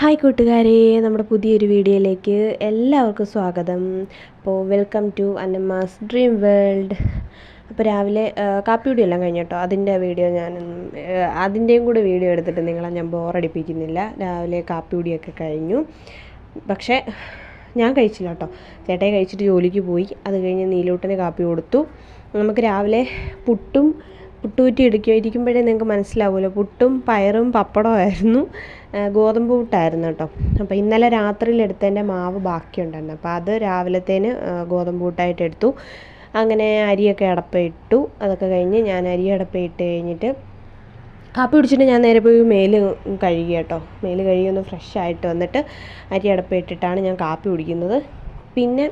Hi കൂട്ടുകാരെ നമ്മുടെ പുതിയൊരു വീഡിയോയിലേക്ക് എല്ലാവർക്കും സ്വാഗതം. അപ്പോൾ welcome to Annamma's dream world അപ്പോൾ രാവിലെ കാപ്പിയുടെ എല്ലാം കഴിഞ്ഞു കേട്ടോ. അതിന്റെ വീഡിയോ ഞാൻ അതിന്റെയും കൂടെ വീഡിയോ എടുത്തിട്ട് നിങ്ങളെ ഞാൻ ബോറടിപ്പിക്കുന്നില്ല രാവിലെ കാപ്പിയുടിയൊക്കെ കഴിഞ്ഞു. പക്ഷേ ഞാൻ കഴിച്ചില്ല കേട്ടോ. ചേട്ടായി കഴിച്ചിട്ട് ജോലിക്ക് പോയി. അത് കഴിഞ്ഞ് നീലൂട്ടന് കാപ്പി കൊടുത്തു. നമുക്ക് രാവിലെ പുട്ടും പുട്ടുകുറ്റി എടുക്കുക ഇരിക്കുമ്പോഴേ നിങ്ങൾക്ക് മനസ്സിലാവുമല്ലോ. പുട്ടും പയറും പപ്പടമായിരുന്നു ഗോതമ്പ് പുട്ടായിരുന്നു കേട്ടോ. അപ്പോൾ ഇന്നലെ രാത്രിയിൽ എടുത്തതിന്റെ മാവ് ബാക്കിയുണ്ടായിരുന്നു. അപ്പോൾ അത് രാവിലത്തേന് ഗോതമ്പ് പുട്ടായിട്ട് എടുത്തു. അങ്ങനെ അരിയൊക്കെ അടപ്പയിട്ടു അതൊക്കെ കഴിഞ്ഞ് ഞാൻ അരി അടപ്പയിട്ട് കഴിഞ്ഞിട്ട് കാപ്പി പിടിച്ചിട്ട് ഞാൻ നേരെ പോയി മേൽ കഴുകി കേട്ടോ. മേൽ കഴുകി ഒന്ന് ഫ്രഷ് ആയിട്ട് വന്നിട്ട് അരി അടപ്പയിട്ടിട്ടാണ് ഞാൻ കാപ്പി കുടിക്കുന്നത്. പിന്നെ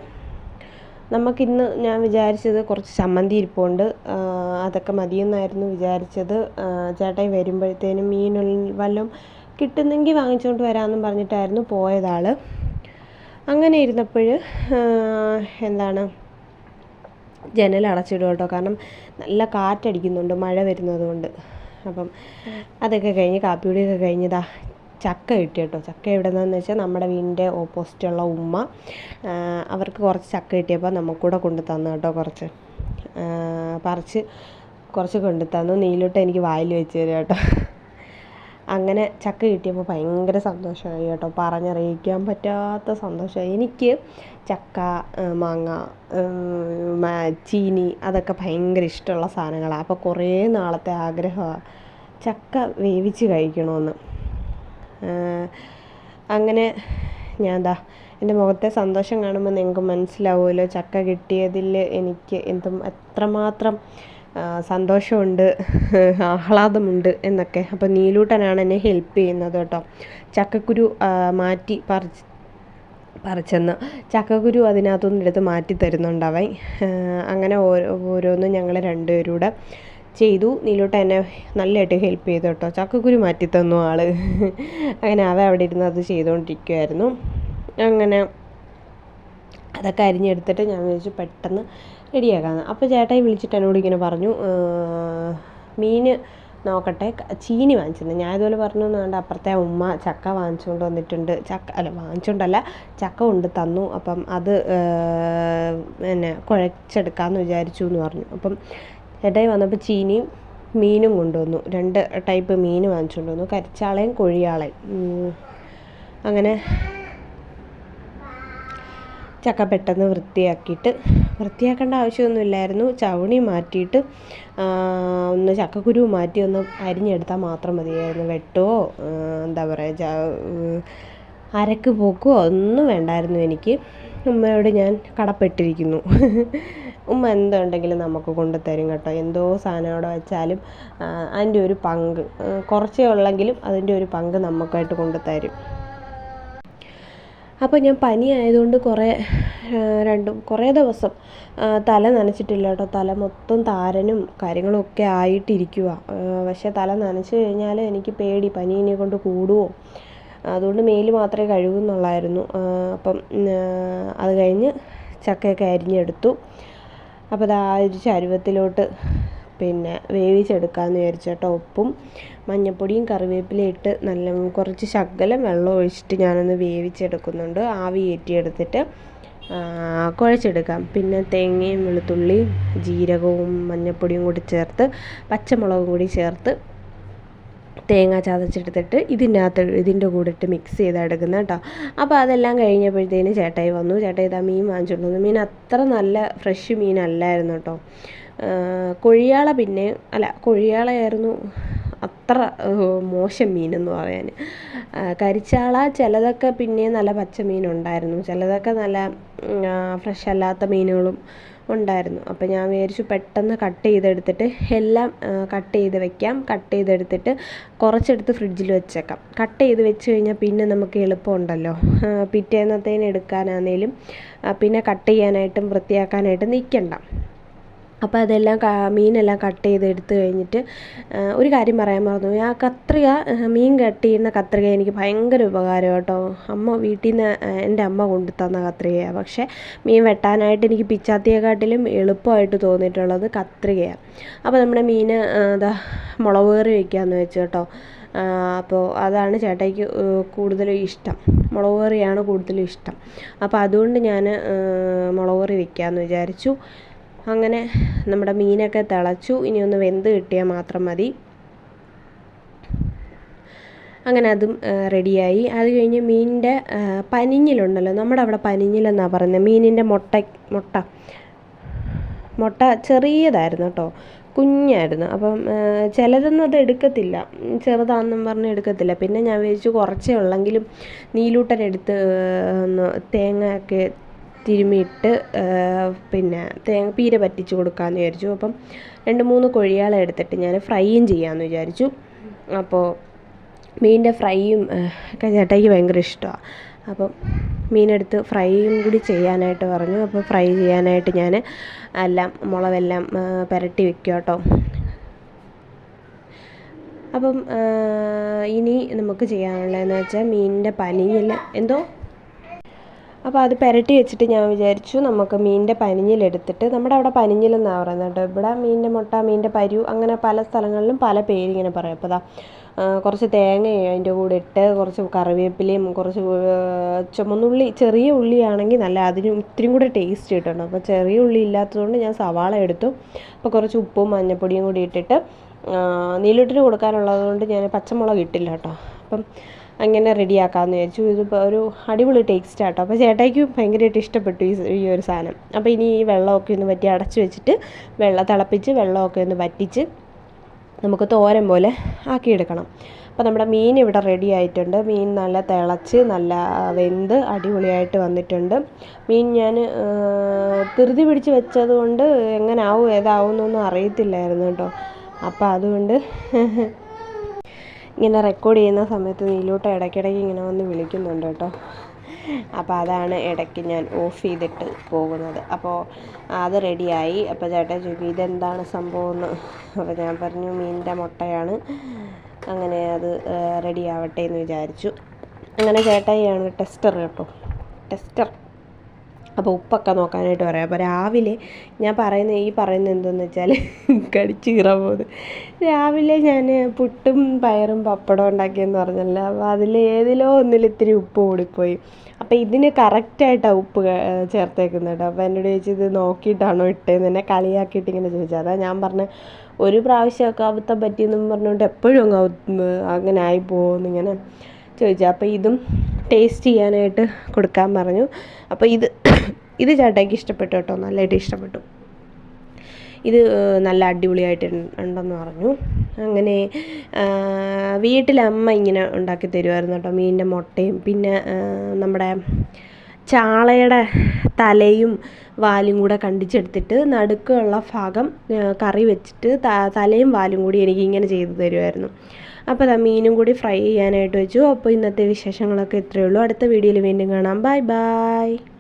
നമുക്കിന്ന് ഞാൻ വിചാരിച്ചത് കുറച്ച് ചമ്മന്തി ഇരിപ്പുണ്ട്. അതൊക്കെ മതിയെന്നായിരുന്നു വിചാരിച്ചത്. ചേട്ടായി വരുമ്പോഴത്തേനും മീൻ വല്ലതും കിട്ടുന്നെങ്കിൽ വാങ്ങിച്ചുകൊണ്ട് വരാമെന്നും പറഞ്ഞിട്ടായിരുന്നു പോയതാൾ അങ്ങനെ ഇരുന്നപ്പോൾ എന്താണ് ജനൽ അടച്ചിടും കേട്ടോ. കാരണം നല്ല കാറ്റടിക്കുന്നുണ്ട് മഴ വരുന്നത് കൊണ്ട് അപ്പം അതൊക്കെ കഴിഞ്ഞ് കാപ്പിയുടെയൊക്കെ കഴിഞ്ഞതാ ചക്ക കിട്ടി കേട്ടോ. ചക്ക എവിടെ നിന്നാന്ന് വെച്ചാൽ നമ്മുടെ വീടിന്റെ ഓപ്പോസിറ്റുള്ള ഉമ്മ അവർക്ക് കുറച്ച് ചക്ക കിട്ടിയപ്പോൾ നമുക്കൂടെ കൊണ്ട് തന്നു കേട്ടോ കുറച്ച്. പറിച്ച് കുറച്ച് കൊണ്ട് തന്നു. നീലോട്ട് എനിക്ക് വായിൽ വെച്ച് തരും കേട്ടോ. അങ്ങനെ ചക്ക കിട്ടിയപ്പോൾ ഭയങ്കര സന്തോഷമായി കേട്ടോ. പറഞ്ഞറിയിക്കാൻ പറ്റാത്ത സന്തോഷമായി. എനിക്ക് ചക്ക മാങ്ങ ചീനി അതൊക്കെ ഭയങ്കര ഇഷ്ടമുള്ള സാധനങ്ങളാണ് അപ്പോൾ കുറേ നാളത്തെ ആഗ്രഹമാണ് ചക്ക വേവിച്ച് കഴിക്കണമെന്ന്. അങ്ങനെ ഞാൻ എന്താ എന്റെ മുഖത്തെ സന്തോഷം കാണുമ്പോൾ നിങ്ങൾക്ക് മനസ്സിലാവുമല്ലോ. ചക്ക കിട്ടിയതിൽ എനിക്ക് എന്തും എത്രമാത്രം സന്തോഷമുണ്ട് ആഹ്ലാദമുണ്ട് എന്നൊക്കെ. അപ്പോൾ നീലൂട്ടനാണ് എന്നെ ഹെൽപ്പ് ചെയ്യുന്നത് കേട്ടോ. ചക്കക്കുരു മാറ്റി പറിച്ച് പറിച്ചെന്ന്. ചക്കക്കുരു അതിനകത്തുനിന്ന് എടുത്ത് മാറ്റി തരുന്നുണ്ട് അവൻ. അങ്ങനെ ഓരോ ഓരോന്നും ഞങ്ങൾ രണ്ടുപേരൂടെ ചെയ്തു. നീലോട്ട് എന്നെ നല്ലതായിട്ട് ഹെൽപ്പ് ചെയ്തു കേട്ടോ. ചക്കക്കുരു മാറ്റി തന്നു ആൾ അങ്ങനെ അവ അവിടെ ഇരുന്ന് അത് ചെയ്തുകൊണ്ടിരിക്കുമായിരുന്നു അങ്ങനെ അതൊക്കെ അരിഞ്ഞെടുത്തിട്ട് ഞാൻ വിചാരിച്ചു പെട്ടെന്ന് റെഡിയാക്കാമെന്ന് അപ്പോൾ ചേട്ടായി വിളിച്ചിട്ട് എന്നോട് ഇങ്ങനെ പറഞ്ഞു മീൻ നോക്കട്ടെ ചീനി വാങ്ങിച്ചിരുന്നു. ഞാൻ ഇതുപോലെ പറഞ്ഞു എന്നാണ്ട് അപ്പുറത്തെ ഉമ്മ ചക്ക വാങ്ങിച്ചുകൊണ്ട് വന്നിട്ടുണ്ട്. ചക്ക അല്ല വാങ്ങിച്ചുകൊണ്ടല്ല ചക്ക കൊണ്ട് തന്നു. അപ്പം അത് പിന്നെ കുഴച്ചെടുക്കാമെന്ന് വിചാരിച്ചു എന്ന് പറഞ്ഞു. അപ്പം ചേട്ടായി വന്നപ്പോൾ ചീനിയും മീനും കൊണ്ടുവന്നു. രണ്ട് ടൈപ്പ് മീൻ വാങ്ങിച്ചുകൊണ്ട് വന്നു. കരിച്ചാളയും കൊഴിയാളയും. അങ്ങനെ ചക്ക പെട്ടെന്ന് വൃത്തിയാക്കിയിട്ട് വൃത്തിയാക്കേണ്ട ആവശ്യമൊന്നുമില്ലായിരുന്നു. ചവണി മാറ്റിയിട്ട് ഒന്ന് ചക്കക്കുരു മാറ്റി ഒന്ന് അരിഞ്ഞെടുത്താൽ മാത്രം മതിയായിരുന്നു. വെട്ടോ എന്താ പറയുക അരക്ക് പോക്കോ ഒന്നും വേണ്ടായിരുന്നു എനിക്ക്. ഉമ്മയോട് ഞാൻ കടപ്പെട്ടിരിക്കുന്നു. ഉമ്മ എന്തുണ്ടെങ്കിലും നമുക്ക് കൊണ്ട് തരും കേട്ടോ. എന്തോ സാധനം അവിടെ വെച്ചാലും അതിന്റെ ഒരു പങ്ക് കുറച്ചേ ഉള്ളെങ്കിലും അതിന്റെ ഒരു പങ്ക് നമുക്കായിട്ട് കൊണ്ട് തരും അപ്പോൾ ഞാൻ പനി ആയതുകൊണ്ട് കുറേ രണ്ടും കുറേ ദിവസം തല നനച്ചിട്ടില്ല കേട്ടോ. തല മൊത്തം താരനും കാര്യങ്ങളും ഒക്കെ ആയിട്ടിരിക്കുക പക്ഷേ തല നനച്ച് കഴിഞ്ഞാൽ എനിക്ക് പേടി പനി ഇനി കൊണ്ട് കൂടുമോ അതുകൊണ്ട് മേൽ മാത്രമേ കഴുകുന്നുള്ളായിരുന്നു. അപ്പം അത് കഴിഞ്ഞ് ചക്കയൊക്കെ അരിഞ്ഞെടുത്തു. അപ്പോൾ അത് ഒരു ചരുവത്തിലോട്ട് പിന്നെ വേവിച്ചെടുക്കാമെന്ന് വിചാരിച്ചു കേട്ടോ ഉപ്പും മഞ്ഞൾപ്പൊടിയും കറിവേപ്പിലയും ഇട്ട് നല്ല കുറച്ച് ശകലം വെള്ളം ഒഴിച്ചിട്ട് ഞാനൊന്ന് വേവിച്ചെടുക്കുന്നുണ്ട്. ആവി കയറ്റിയെടുത്തിട്ട് കുഴച്ചെടുക്കാം. പിന്നെ തേങ്ങയും വെളുത്തുള്ളിയും ജീരകവും മഞ്ഞൾപ്പൊടിയും കൂടി ചേർത്ത് പച്ചമുളകും കൂടി ചേർത്ത് തേങ്ങ ചതച്ചെടുത്തിട്ട് ഇതിന്റെ അകത്ത് ഇതിന്റെ കൂടെ ഇട്ട് മിക്സ് ചെയ്തെടുക്കുന്ന കേട്ടോ. അപ്പോൾ അതെല്ലാം കഴിഞ്ഞപ്പോഴത്തേന് ചേട്ടായി വന്നു. ചേട്ടായി ഇതാ മീൻ വാങ്ങിച്ചുകൊണ്ട് വന്നു. മീൻ അത്ര നല്ല ഫ്രഷ് മീനല്ലായിരുന്നു കേട്ടോ. കൊഴിയാള പിന്നെ അല്ല കൊഴിയാളയായിരുന്നു അത്ര മോശം മീനെന്ന് പറയാൻ. കരിച്ചാള ചിലതൊക്കെ പിന്നെ നല്ല പച്ച മീനുണ്ടായിരുന്നു. ചിലതൊക്കെ നല്ല ഫ്രഷ് അല്ലാത്ത മീനുകളും ഉണ്ടായിരുന്നു. അപ്പോൾ ഞാൻ വിചാരിച്ചു പെട്ടെന്ന് കട്ട് ചെയ്തെടുത്തിട്ട് എല്ലാം കട്ട് ചെയ്ത് വെക്കാം. കട്ട് ചെയ്തെടുത്തിട്ട് കുറച്ചെടുത്ത് ഫ്രിഡ്ജിൽ വെച്ചേക്കാം. കട്ട് ചെയ്ത് വെച്ച് കഴിഞ്ഞാൽ പിന്നെ നമുക്ക് എളുപ്പമുണ്ടല്ലോ. പിറ്റേന്നത്തേന് എടുക്കാനാണേലും പിന്നെ കട്ട് ചെയ്യാനായിട്ടും വൃത്തിയാക്കാനായിട്ടും നിൽക്കണ്ട അപ്പോൾ അതെല്ലാം മീനെല്ലാം കട്ട് ചെയ്ത് എടുത്ത് കഴിഞ്ഞിട്ട് ഒരു കാര്യം പറയാൻ മറന്നു ആ കത്രിക മീൻ കട്ട് ചെയ്യുന്ന കത്രിക എനിക്ക് ഭയങ്കര ഉപകാരം കേട്ടോ. അമ്മ വീട്ടിൽ നിന്ന് എന്റെ അമ്മ കൊണ്ടു തന്ന കത്രികയാണ് പക്ഷേ മീൻ വെട്ടാനായിട്ട് എനിക്ക് പിച്ചാത്തിയെക്കാട്ടിലും എളുപ്പമായിട്ട് തോന്നിയിട്ടുള്ളത് കത്രികയാണ് അപ്പോൾ നമ്മുടെ മീൻ എന്താ മുളക് കറി വയ്ക്കാമെന്ന് വെച്ചു കേട്ടോ. അപ്പോൾ അതാണ് ചേട്ടയ്ക്ക് കൂടുതലും ഇഷ്ടം. മുളക് കറിയാണ് കൂടുതലും ഇഷ്ടം. അപ്പോൾ അതുകൊണ്ട് ഞാൻ മുളക് കറി വെക്കാമെന്ന് വിചാരിച്ചു. അങ്ങനെ നമ്മുടെ മീനൊക്കെ തിളച്ചു. ഇനി ഒന്ന് വെന്ത് കിട്ടിയാൽ മാത്രം മതി. അങ്ങനെ അതും റെഡിയായി. അത് കഴിഞ്ഞ് മീനിന്റെ പനിഞ്ഞിലുണ്ടല്ലോ. നമ്മുടെ അവിടെ പനിഞ്ഞിലെന്നാണ് പറയുന്നത് മീനിന്റെ മുട്ട മുട്ട. മുട്ട ചെറിയതായിരുന്നു കേട്ടോ. കുഞ്ഞായിരുന്നു. അപ്പം ചിലരൊന്നും അത് എടുക്കത്തില്ല. ചെറുതാണെന്നും പറഞ്ഞ് എടുക്കത്തില്ല. പിന്നെ ഞാൻ വിചാരിച്ചു കുറച്ചേ ഉള്ളെങ്കിലും നീലൂട്ടനെടുത്ത് ഒന്ന് തേങ്ങയൊക്കെ തിരുമിയിട്ട് പിന്നെ തേങ്ങ പീര പറ്റിച്ച് കൊടുക്കാമെന്ന് വിചാരിച്ചു. അപ്പം രണ്ട് മൂന്ന് കോഴികളെ എടുത്തിട്ട് ഞാൻ ഫ്രൈയും ചെയ്യാമെന്ന് വിചാരിച്ചു. അപ്പോൾ മീനിന്റെ ഫ്രൈയും ഒക്കെ ചേട്ടായിക്ക് ഭയങ്കര ഇഷ്ടമാണ് അപ്പം മീനെടുത്ത് ഫ്രൈയും കൂടി ചെയ്യാനായിട്ട് പറഞ്ഞു. അപ്പോൾ ഫ്രൈ ചെയ്യാനായിട്ട് ഞാൻ എല്ലാം മുളകെല്ലാം പുരട്ടി വെക്കുക കേട്ടോ അപ്പം ഇനി നമുക്ക് ചെയ്യാനുള്ളതെന്ന് വെച്ചാൽ മീനിന്റെ പനിയിൽ എന്തോ അപ്പോൾ അത് പുരട്ടി വെച്ചിട്ട് ഞാൻ വിചാരിച്ചു നമുക്ക് മീനിന്റെ പനിഞ്ഞിലെടുത്തിട്ട് നമ്മുടെ അവിടെ പനിഞ്ഞിലെന്നാണ് പറയുന്നത് കേട്ടോ. ഇവിടെ മീനിന്റെ മുട്ട മീനിന്റെ പരു അങ്ങനെ പല സ്ഥലങ്ങളിലും പല പേരിങ്ങനെ പറയും. അപ്പോൾ അതാ കുറച്ച് തേങ്ങയും അതിന്റെ കൂടെ ഇട്ട് കുറച്ച് കറിവേപ്പിലയും കുറച്ച് ചുമന്നുള്ളി ചെറിയ ഉള്ളിയാണെങ്കിൽ നല്ല അതിന് ഇത്തിരിയും കൂടെ ടേസ്റ്റ് കിട്ടണം. അപ്പോൾ ചെറിയ ഉള്ളി ഇല്ലാത്തതുകൊണ്ട് ഞാൻ സവാള എടുത്തു. അപ്പോൾ കുറച്ച് ഉപ്പും മഞ്ഞൾപ്പൊടിയും കൂടി ഇട്ടിട്ട് നീലൂട്ടിന് കൊടുക്കാനുള്ളതുകൊണ്ട് ഞാൻ പച്ചമുളക് ഇട്ടില്ല കേട്ടോ. അപ്പം അങ്ങനെ റെഡിയാക്കാമെന്ന് വിചാരിച്ചു. ഇതിപ്പോൾ ഒരു അടിപൊളി ടേസ്റ്റ് ആട്ടോ. അപ്പോൾ ചേട്ടായിക്ക് ഭയങ്കരമായിട്ട് ഇഷ്ടപ്പെട്ടു ഈ ഈ ഒരു സാധനം. അപ്പോൾ ഇനി ഈ വെള്ളമൊക്കെ ഒന്ന് വറ്റി അടച്ചു വെച്ചിട്ട് വെള്ളം തിളപ്പിച്ച് വെള്ളമൊക്കെ ഒന്ന് വറ്റിച്ച് നമുക്ക് തോരൻ പോലെ ആക്കിയെടുക്കണം. അപ്പോൾ നമ്മുടെ മീൻ ഇവിടെ റെഡി ആയിട്ടുണ്ട്. മീൻ നല്ല തിളച്ച് നല്ല വെന്ത് അടിപൊളിയായിട്ട് വന്നിട്ടുണ്ട്. മീൻ ഞാൻ ധൃതി പിടിച്ച് വെച്ചത് കൊണ്ട് എങ്ങനെ ആവും ഏതാവും എന്നൊന്നും അറിയത്തില്ലായിരുന്നു കേട്ടോ. അപ്പോൾ അതുകൊണ്ട് ഇങ്ങനെ റെക്കോർഡ് ചെയ്യുന്ന സമയത്ത് നീലോട്ട ഇടയ്ക്കിടയ്ക്ക് ഇങ്ങനെ വന്ന് വിളിക്കുന്നുണ്ട് കേട്ടോ. അപ്പോൾ അതാണ് ഇടയ്ക്ക് ഞാൻ ഓഫ് ചെയ്തിട്ട് പോകുന്നത്. അപ്പോൾ അത് റെഡിയായി അപ്പോൾ ചേട്ടൻ ചോദിക്കും ഇതെന്താണ് സംഭവം എന്ന് അപ്പോൾ ഞാൻ പറഞ്ഞു മീനിന്റെ മുട്ടയാണ്. അങ്ങനെ അത് റെഡി ആവട്ടെ എന്ന് വിചാരിച്ചു. അങ്ങനെ ചേട്ടായിയാണ് ടെസ്റ്റർ കേട്ടോ. ടെസ്റ്റർ അപ്പോൾ ഉപ്പൊക്കെ നോക്കാനായിട്ട് പറയാം. അപ്പോൾ രാവിലെ ഞാൻ പറയുന്ന ഈ പറയുന്നത് എന്തെന്ന് വെച്ചാൽ കടിച്ച് കീറാൻ പോകുന്നത്. രാവിലെ ഞാൻ പുട്ടും പയറും പപ്പടം ഉണ്ടാക്കിയെന്ന് പറഞ്ഞല്ലോ. അപ്പോൾ അതിൽ ഏതിലോ ഒന്നിൽ ഇത്തിരി ഉപ്പ് കൂടിപ്പോയി. അപ്പോൾ ഇതിന് കറക്റ്റായിട്ടാണ് ഉപ്പ് ചേർത്തേക്കുന്നത് കേട്ടോ. അപ്പോൾ എന്നോട് ചോദിച്ചു ഇത് നോക്കിയിട്ടാണോ ഇട്ടേന്ന് എന്നെ കളിയാക്കിയിട്ട് ഇങ്ങനെ ചോദിച്ചത്. അതാ ഞാൻ പറഞ്ഞ ഒരു പ്രാവശ്യമൊക്കെ അബദ്ധം പറ്റിയെന്നും പറഞ്ഞുകൊണ്ട് എപ്പോഴും അങ്ങ് അങ്ങനെ ആയി പോകുമെന്നിങ്ങനെ ചോദിച്ചു. അപ്പോൾ ഇതും ടേസ്റ്റ് ചെയ്യാനായിട്ട് കൊടുക്കാൻ പറഞ്ഞു. അപ്പോൾ ഇത് ഇത് ചേട്ടായിക്ക് ഇഷ്ടപ്പെട്ടു കേട്ടോ. നല്ലതായിട്ട് ഇഷ്ടപ്പെട്ടു. ഇത് നല്ല അടിപൊളിയായിട്ട് ഉണ്ടെന്ന് പറഞ്ഞു. അങ്ങനെ വീട്ടിൽ അമ്മ ഇങ്ങനെ ഉണ്ടാക്കി തരുമായിരുന്നു കേട്ടോ. മീനിന്റെ മുട്ടയും പിന്നെ നമ്മുടെ ചാളയുടെ തലയും വാലും കൂടെ കണ്ടിച്ചെടുത്തിട്ട് നടുക്കുള്ള ഭാഗം കറി വെച്ചിട്ട് തലയും വാലും കൂടി എനിക്ക് ഇങ്ങനെ ചെയ്തു തരുമായിരുന്നു അപ്പോൾ അതാ മീനും കൂടി ഫ്രൈ ചെയ്യാനായിട്ട് വെച്ചു. അപ്പോൾ ഇന്നത്തെ വിശേഷങ്ങളൊക്കെ ഇത്രയേ ഉള്ളൂ. അടുത്ത വീഡിയോയിൽ വീണ്ടും കാണാം. Bye bye.